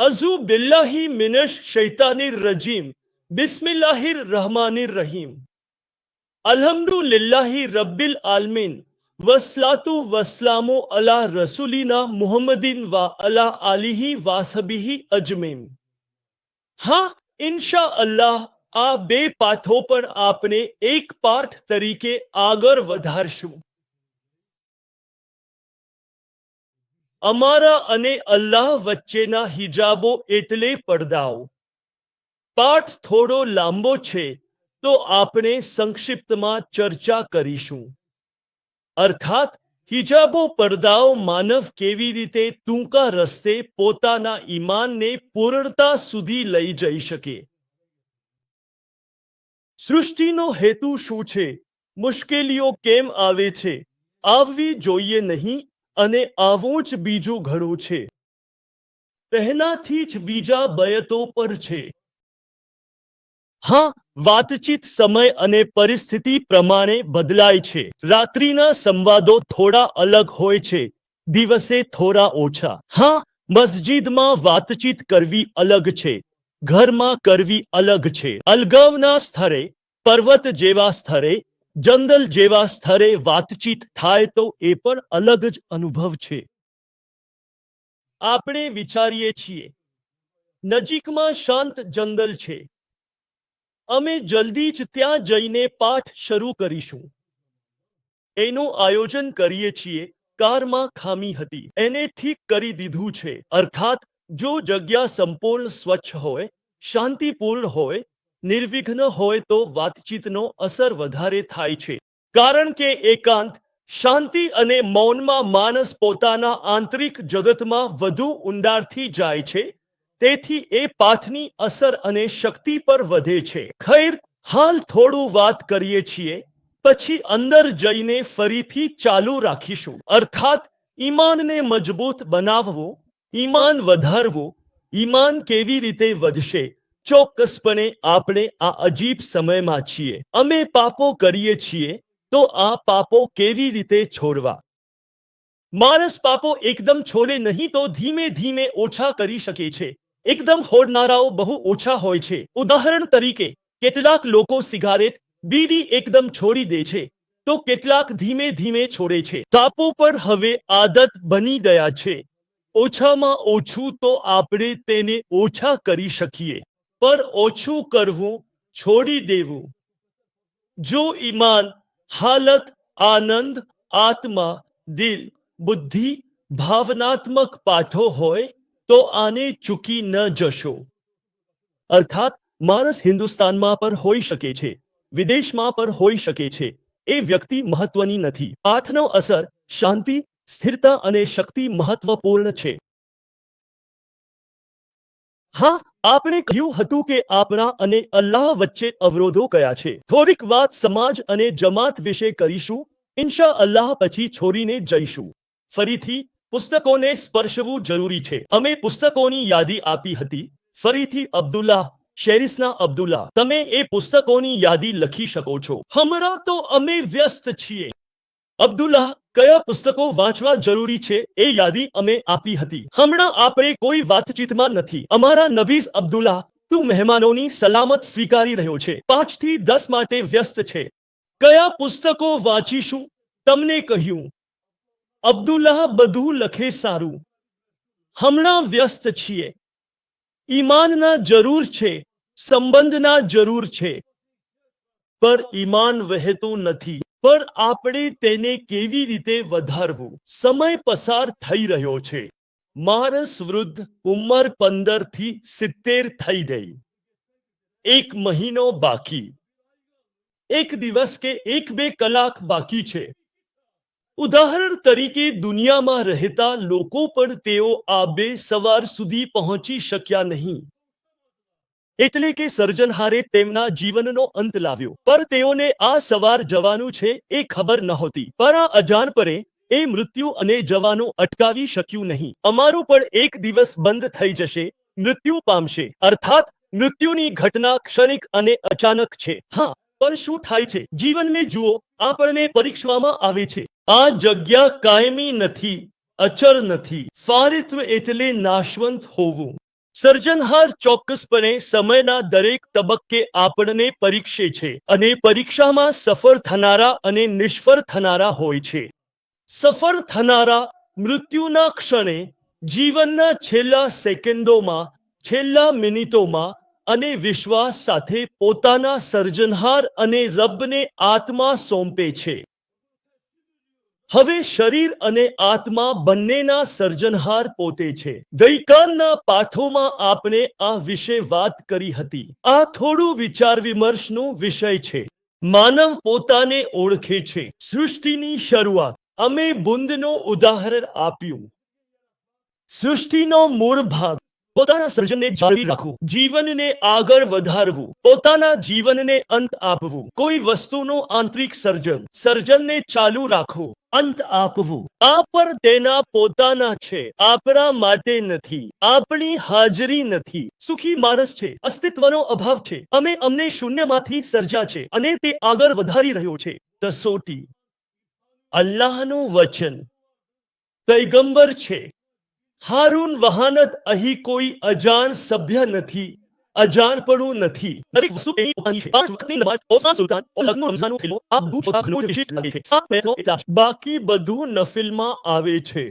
અઝુ બિલ્લાહી મિનશ શૈતાનિર રજીમ બિસ્મિલ્લાહિર રહમાનિર રહીમ અલ્હમ્દુલિલ્લાહી રબ્બિલ આલમીન વસલાતુ વસલામો અલા રસુલીના મુહમ્મદીન વા અલા આલિહી વાસબિહી અજમીન હા ઇન્શા અલ્લાહ આ બે પાઠો પણ આપણે એક પાઠ તરીકે આગળ વધારશું અમારા અને અલ્લાહ વચ્ચેના હિજાબો એટલે પડદાઓ. પાઠ થોડો લાંબો છે, તો આપણે સંક્ષિપ્તમાં ચર્ચા કરીશું. અર્થાત, હિજાબો પડદાઓ માનવ કેવી રીતે ટૂંકા રસ્તે પોતાના ઈમાનને પૂર્ણતા સુધી લઈ જઈ શકે? સૃષ્ટિનો હેતુ શું છે? મુશ્કેલીઓ કેમ આવે છે? આવવી જોઈએ નહીં અને આવું જ બીજું ઘણું છે. પહેલાથી જ બીજા બયતો પર છે. હા, વાતચીત સમય અને પરિસ્થિતિ પ્રમાણે બદલાય છે. રાત્રિના સંવાદો થોડા અલગ હોય છે. દિવસે થોડા ઓછા. હા, મસ્જિદમાં વાતચીત કરવી અલગ છે. ઘરમાં કરવી અલગ છે. અલગાવના સ્થળે પર્વત જેવા સ્થળે જંગલ જેવા સ્થળે વાતચીત થાય તો એ પણ અલગ જ અનુભવ છે. આપણે વિચારીએ છીએ, નજીકમાં શાંત જંગલ છે. અમે જલ્દી જ ત્યાં જઈને પાઠ શરૂ કરીશું. એનું આયોજન કરીએ છીએ, કારમાં ખામી હતી, એને ઠીક કરી દીધું છે. અર્થાત, જો જગ્યા સંપૂર્ણ સ્વચ્છ હોય, શાંતિપૂર્ણ હોય નિર્વિઘ્ન હોય તો વાતચીતનો અસર વધારે થાય છે. કારણ કે એકાંત, શાંતિ અને મૌનમાં માણસ પોતાના આંતરિક જગતમાં વધુ ઊંડાણથી જાય છે, તેથી એ પાથની અસર અને શક્તિ પર વધે છે. ખૈર, હાલ થોડું વાત કરીએ છીએ, પછી અંદર જઈને ફરીથી ચાલુ રાખીશું. અર્થાત, ઈમાનને મજબૂત બનાવવું, ઈમાન વધારવું, ઈમાન કેવી રીતે વધશે ચોક્કસપણે આપણે આ અજીબ સમયમાં છીએ. અમે પાપો કરીએ છીએ, તો આ પાપો કેવી રીતે છોડવા? માણસ પાપો એકદમ છોડે નહીં તો ધીમે ધીમે ઓછા કરી શકે છે. એકદમ હોડનારાઓ બહુ ઓછા હોય છે. ઉદાહરણ તરીકે, કેટલાક લોકો સિગારેટ, બીડી એકદમ છોડી દે છે, તો કેટલાક ધીમે ધીમે છોડે છે. તાપો પર હવે આદત બની ગયા છે. ઓછામાં ઓછું તો આપણે તેને ઓછા કરી શકીએ. પર ઓછું કરવું છોડી દેવું. જો ઈમાન, હાલત, આનંદ, આત્મા, દિલ, બુદ્ધિ, ભાવનાત્મક પાઠો હોય, તો આને ચૂકી ન જશો. અર્થાત, માણસ હિન્દુસ્તાનમાં પર હોઈ શકે છે, વિદેશમાં પર હોઈ શકે છે, એ વ્યક્તિ મહત્વની નથી. પાઠનો અસર શાંતિ, સ્થિરતા અને શક્તિ મહત્વપૂર્ણ છે. હા, આપણે કહ્યું હતું કે આપણા અને અલ્લાહ વચ્ચે અવરોધો કયા છે? થોડીક વાત સમાજ અને જમાત વિશે કરીશું. ઇન્શા અલ્લાહ પછી છોડીને જઈશું. ફરીથી, પુસ્તકોને સ્પર્શવું જરૂરી છે. અમે પુસ્તકોની યાદી આપી હતી. ફરીથી, અબ્દુલ્લાહ, શેરિસના અબ્દુલ્લા તમે એ પુસ્તકોની યાદી લખી શકો છો. હમણાં તો અમે વ્યસ્ત છીએ. અબ્દુલ્લાહ, કયા પુસ્તકો વાંચવા જરૂરી છે એ યાદી અમે આપી હતી. હમણાં આપણે કોઈ વાતચીતમાં નથી. અમારા નબીઝ અબ્દુલ્લાહ, તું મહેમાનોની સલામત સ્વીકારી રહ્યો છે. પાંચથી દસ માટે વ્યસ્ત છે. કયા પુસ્તકો વાંચીશું? તમને કહ્યું. અબ્દુલ્લાહ બધું લખે સારું. હમણાં વ્યસ્ત છીએ. ઈમાનના જરૂર છે, સંબંધના જરૂર છે. પર ઈમાન વહેતું નથી. પણ આપણે તેને કેવી રીતે વધારવું? સમય પસાર થઈ રહ્યો છે. મારસ વૃદ્ધ ઉંમર પંદરથી સિત્તેર થઈ ગઈ. એક મહિનો બાકી. એક દિવસ કે એક બે કલાક બાકી છે. ઉદાહરણ તરીકે દુનિયામાં રહેતા લોકો પણ તેઓ આ બે સવાર સુધી પહોંચી શક્યા નહીં. એટલે કે સર્જનહારે તેમના જીવનનો અંત લાવ્યો. પર તેઓને આ સવાર જવાનું છે એ ખબર નહોતી. પર આ અજાણ પરે એ મૃત્યુ અને જવાનું અટકાવી શક્યું નહીં. અમારું પણ એક દિવસ બંધ થઈ જશે, મૃત્યુ પામશે. અર્થાત, મૃત્યુની ઘટના ક્ષણિક અને અચાનક છે. હા, પણ શું થાય છે? જીવનને જુઓ, આપણને પરીક્ષવામાં આવે છે. આ જગ્યા કાયમી નથી, અચળ નથી. ફારિત્વ એટલે નાશવંત હોવું. સર્જનહાર ચોક્કસપણે સમયના દરેક તબક્કે આપણને પરીક્ષે છે અને પરીક્ષામાં સફળ થનારા અને નિષ્ફળ થનારા હોય છે. સફળ થનારા મૃત્યુના ક્ષણે જીવનના છેલ્લા સેકન્ડોમાં, છેલ્લા મિનિટોમાં અને વિશ્વાસ સાથે પોતાના સર્જનહાર અને રબને આત્મા સોંપે છે. હવે શરીર અને આત્મા બંનેના સર્જનહાર પોતે છે. ગઈકાલના પાઠોમાં આપણે આ વિશે વાત કરી હતી. આ થોડું વિચાર વિમર્શનો વિષય છે. માનવ પોતાને ઓળખે છે. સૃષ્ટિની શરૂઆત. અમે બુંદનો ઉદાહરણ આપ્યું. સૃષ્ટિનો મૂળ ભાગ. પોતાના સર્જનને જાળવી રાખવું, જીવનને આગળ વધારવું, પોતાના જીવનને અંત આપવું. કોઈ વસ્તુનું આંતરિક સર્જન, સર્જનને ચાલુ રાખવું, અંત આપવું. આ પર તેના પોતાના છે, આપણા માટે નથી, આપણી હાજરી નથી. સુખી માણસ છે, અસ્તિત્વનો અભાવ છે. અમે અમને શૂન્યમાંથી સર્જ્યા છે અને તે આગળ વધારી રહ્યો છે. દસોટી, અલ્લાહનું વચન, પૈગંબર છે. હારૂન વહાનત અહીં કોઈ અજાણ સભ્ય નથી, અજાણપણું નથી. દરેક વસ્તુ એની પોતાની છે. પાંચ વખતની નમાજ ઓસમાન સુલતાન ઓ લગ્ન રમઝાન ખેલો આ બધું ખનોજ વિશિષ્ટ લાગે છે. સાત મહિનો બાકી બધું નફિલમાં આવે છે.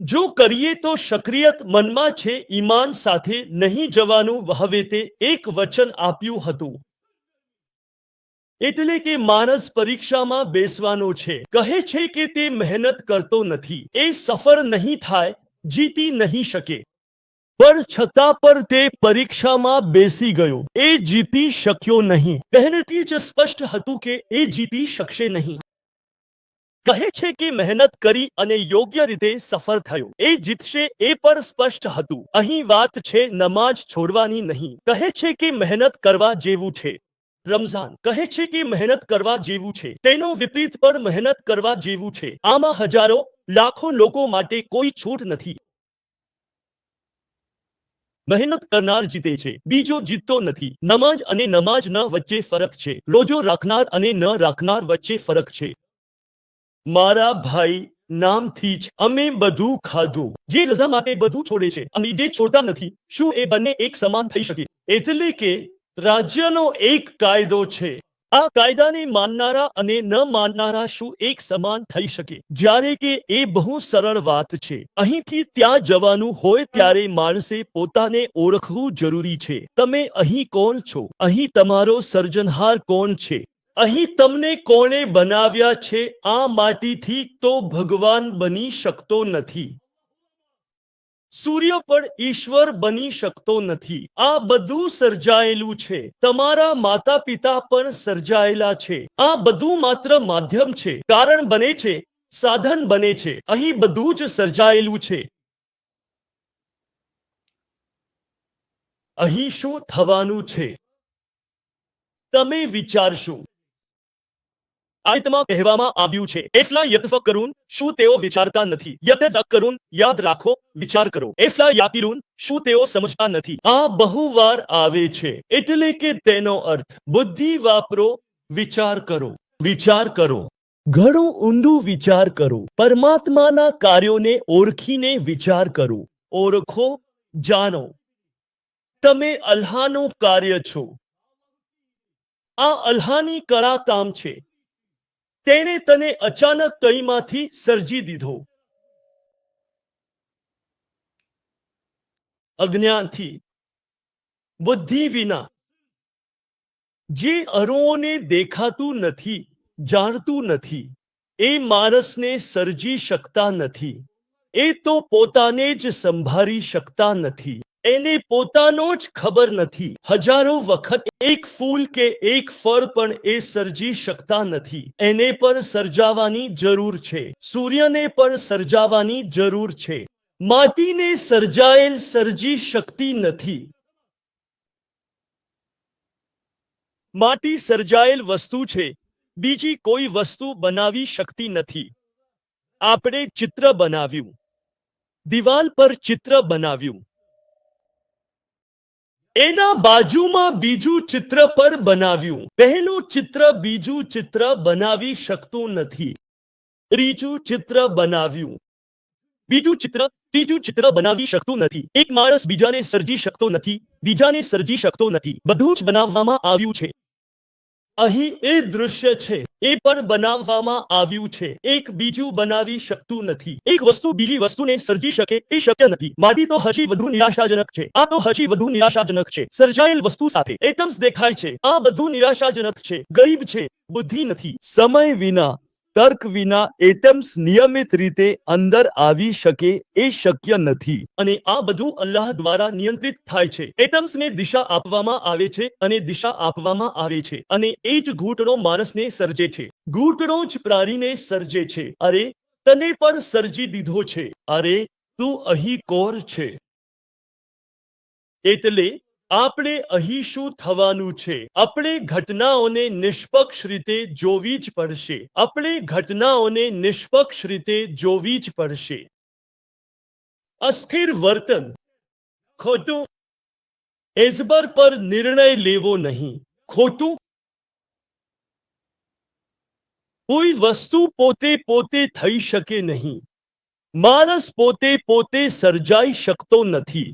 જો કરીએ તો શક્રિયત મનમાં છે, ઈમાન સાથે નહીં જવાનું વહવે તે એક વચન આપ્યું હતું. એટલે કે માણસ પરીક્ષામાં બેસવાનો છે. કહે છે કે તે મહેનત કરતો નથી. એ સફળ નહીં થાય જીતી નહીં શકે. પણ છતાં પર તે પરીક્ષામાં બેસી ગયો. એ જીતી શક્યો નહીં. પહેલેથી જ સ્પષ્ટ હતું કે એ જીતી શકશે નહીં. કહે છે કે મહેનત કરી અને યોગ્ય રીતે સફળ થયો. એ જીતશે એ પણ સ્પષ્ટ હતું. અહીં વાત છે નમાજ છોડવાની નહીં. કહે છે કે મહેનત કરવા જેવું છે. રમઝાન કહે છે કે મહેનત કરવા જેવું છે. તેનો વિપરીત પણ મહેનત કરવા જેવું છે. આમાં હજારો, લાખો લોકો માટે કોઈ છૂટ નથી. મહેનત કરનાર જીતે છે. બીજો જીતતો નથી. નમાજ અને નમાજ ન વચ્ચે ફરક છે. રોજો રાખનાર અને ન રાખનાર વચ્ચે ફરક છે. મારા ભાઈ, નામથી જ અમે બધું ખાધું. જે રજા માટે બધું છોડે છે. અને જે છોડતા નથી, શું એ બંને એક સમાન થઈ શકે? એટલે કે રાજ્યનો એક કાયદો છે. આ કાયદાને માનનારા અને ન માનનારા શું એક સમાન થઈ શકે? જ્યારે કે એ બહુ સરળ વાત છે. અહીંથી ત્યાં જવાનું હોય ત્યારે માણસે પોતાને ઓળખવું જરૂરી છે. તમે અહીં કોણ છો? અહીં તમારો સર્જનહાર કોણ છે? અહીં તમને કોણે બનાવ્યા છે? આ માટીથી તો ભગવાન બની શકતો નથી. સૂર્ય પણ ઈશ્વર બની શકતો નથી. આ બધું સર્જાયેલું છે. તમારા માતા પિતા પણ સર્જાયેલા છે. આ બધું માત્ર માધ્યમ છે. કારણ બને છે, સાધન બને છે. અહીં બધું જ સર્જાયેલું છે. અહીં શું થવાનું છે? તમે વિચારશો. આયતમાં કહેવામાં આવ્યું છે. એફલા યતફકરુન શું તેઓ વિચારતા નથી? યતફકરુન યાદ રાખો, વિચાર કરો. એફલા યાકિરુન શું તેઓ સમજતા નથી? આ બહુવાર આવે છે. એટલે કે તેનો અર્થ, બુદ્ધિ વાપરો, વિચાર કરો. વિચાર કરો. ઘણું ઊંડું વિચાર કરો. પરમાત્માના કાર્યોને ઓળખીને વિચાર કરો. ઓળખો, જાણો. તમે અલ્હાનું કાર્ય છો. આ અલ્હાની કળા કામ છે. તેણે તને અચાનક કઈમાંથી સર્જી દીધો. અજ્ઞાનથી, બુદ્ધિ વિના. જે અરુઓને દેખાતું નથી, જાણતું નથી, એ માણસને સર્જી શકતા નથી, એ તો પોતાને જ સંભાળી શકતા નથી. એને પોતાનો જ ખબર નથી. હજારો વખત એક ફૂલ કે એક ફળ પણ એ સર્જી શકતા નથી. એને પણ સર્જાવાની જરૂર છે. સૂર્યને પણ સર્જાવાની જરૂર છે. માટીને સર્જાયેલ સર્જી શકતી નથી. માટી સર્જાયેલ વસ્તુ છે. બીજી કોઈ વસ્તુ બનાવી શકતી નથી. આપણે ચિત્ર બનાવ્યું. દિવાલ પર ચિત્ર બનાવ્યું. એના બાજુમાં બીજું ચિત્ર પર બનાવ્યું. પહેલું ચિત્ર બીજું ચિત્ર બનાવી શકતું નથી. ત્રીજું ચિત્ર બનાવ્યું. બીજું ચિત્ર, ત્રીજું ચિત્ર બનાવી શકતું નથી. એક માણસ બીજાને સર્જી શકતો નથી, બીજાને સર્જી શકતો નથી. બધું જ બનાવવામાં આવ્યું છે. અહીં એ દૃશ્ય છે. એ પણ બનાવવામાં આવ્યું છે. એક બીજું બનાવી શકતું નથી. એક વસ્તુ બીજી વસ્તુને સર્જી શકે એ શક્ય નથી. માટી તો હજી વધુ નિરાશાજનક છે. આ તો હજી વધુ નિરાશાજનક છે. સર્જાયેલ વસ્તુ સાથે એટમ્સ દેખાય છે. આ બધું નિરાશાજનક છે. ગરીબ છે. બુદ્ધિ નથી. સમય વિના તર્ક વિના એટમ્સ નિયમિત રીતે અંદર આવી શકે એ શક્ય નથી. અને આ બધું અલ્લાહ દ્વારા નિયંત્રિત થાય છે. એટમ્સને દિશા આપવામાં આવે છે અને દિશા આપવામાં આવે છે. અને એ જ ઘૂંટણો માણસને સર્જે છે. ઘૂંટણો જ પ્રાણીને સર્જે છે. અરે, તને પણ સર્જી દીધો છે. અરે, તું અહીં કોર છે. એટલે આપણે અહીં શું થવાનું છે? આપણે ઘટનાઓને નિષ્પક્ષ રીતે જોવી જ પડશે. આપણે ઘટનાઓને નિષ્પક્ષ રીતે જોવી જ પડશે. અસ્થિર વર્તન. ખોટું. એઝબર પર નિર્ણય લેવો નહીં. ખોટું. કોઈ વસ્તુ પોતે પોતે થઈ શકે નહીં. માણસ પોતે પોતે સર્જાઈ શકતો નથી.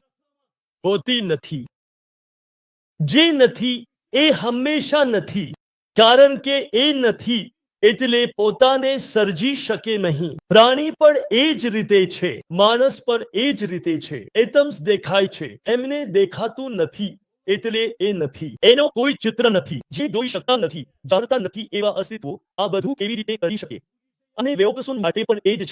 હોતી નથી. જે નથી, એ હંમેશા નથી. કારણ કે એ નથી, એટલે પોતાને સર્જી શકે નહીં. પ્રાણી પણ એ જ રીતે છે. માણસ પણ એ જ રીતે છે. એટમ્સ દેખાય છે. એમને દેખાતું નથી, એટલે એ નથી. એનો કોઈ ચિત્ર નથી. જે જોઈ શકતા નથી, જાણતા નથી એવા અસ્તિત્વ આ બધું કેવી રીતે કરી શકે? અને વેઓકસુન માટે પણ એ જ છે.